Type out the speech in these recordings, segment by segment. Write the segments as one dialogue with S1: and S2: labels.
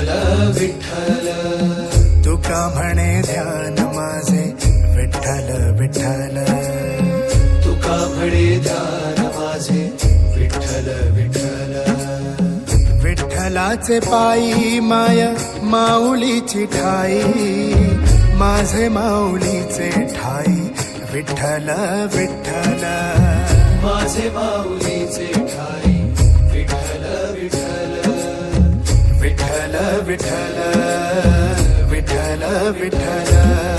S1: विठ्ठल विठ्ठल.
S2: तुका म्हणे ध्यान माझे विठ्ठल विठ्ठल.
S1: तुका म्हणे ध्यान माझे विठ्ठल विठ्ठल.
S2: विठ्ठलाचे पायी माय माऊलीची ठाई. माझे माऊलीचे ठाई विठ्ठल विठ्ठल.
S1: माझे माऊलीचे विठ्ठल विठ्ठल विठ्ठल.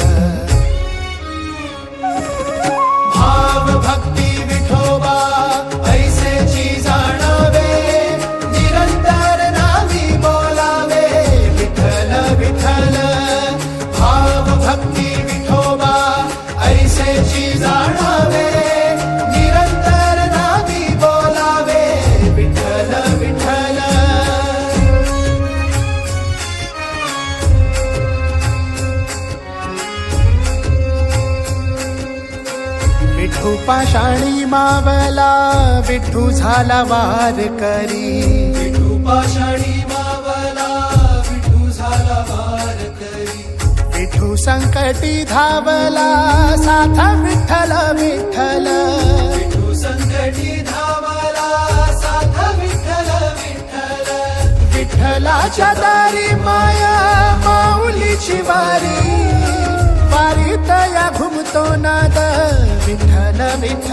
S2: विठू पाषाणी मावला विठू झाला वार करी.
S1: विठू पाषाणी मावला विठू झाला वार करी.
S2: विठू संकटी धावला साथ विठ्ठल विठ्ठल.
S1: विठू संकटी धावला साथ विठ्ठल विठ्ठल.
S2: विठ्ठलाच्या दारी माया माऊलीची वारी. वारीत या घुमतो नाद विठ्ठल विठ्ठल